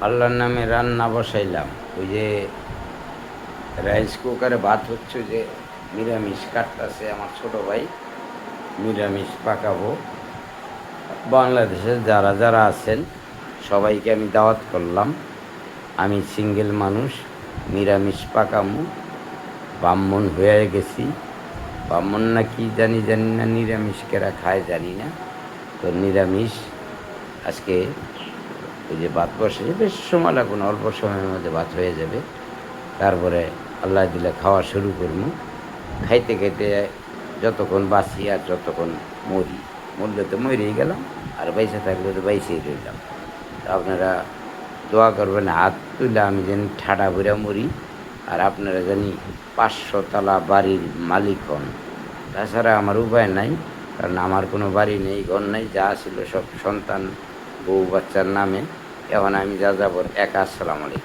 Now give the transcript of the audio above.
আল্লাহর নামে রান্না বসাইলাম। ওই যে রাইস কুকারে ভাত হচ্ছে যে নিরামিষ, কাটতেছে আমার ছোট ভাই। নিরামিষ পাকাবো। বাংলাদেশে যারা যারা আছেন, সবাইকে আমি দাওয়াত করলাম। আমি সিঙ্গেল মানুষ, নিরামিষ পাকামু। ব্রাহ্মণ হয়ে গেছি। ব্রাহ্মণ না কি জানি জানি না, নিরামিষ কেরা খায় জানি না। তো নিরামিষ, আজকে ওই যে ভাত বসে, বেশ সময় লাগবে না, অল্প সময়ের মধ্যে ভাত হয়ে যাবে। তারপরে আল্লাহ দিলে খাওয়া শুরু করব। খাইতে খাইতে যতক্ষণ বাঁচি আর যতক্ষণ মরি, মরলে তো মরেই গেলাম, আর বাইসে থাকলে তো বাইসেই রইলাম। আপনারা দোয়া করবেন, হাত তুলে আমি যেন ঠাডা ভরে মরি, আর আপনারা জানি পাঁচশো তলা বাড়ির মালিক হন। তাছাড়া আমার উপায় নাই, কারণ আমার কোনো বাড়ি নেই, ঘর নেই, যা ছিল সব সন্তান, বউ বাচ্চার নামে। এখন আমি যা যাব একা আসসালামু আলাইকুম।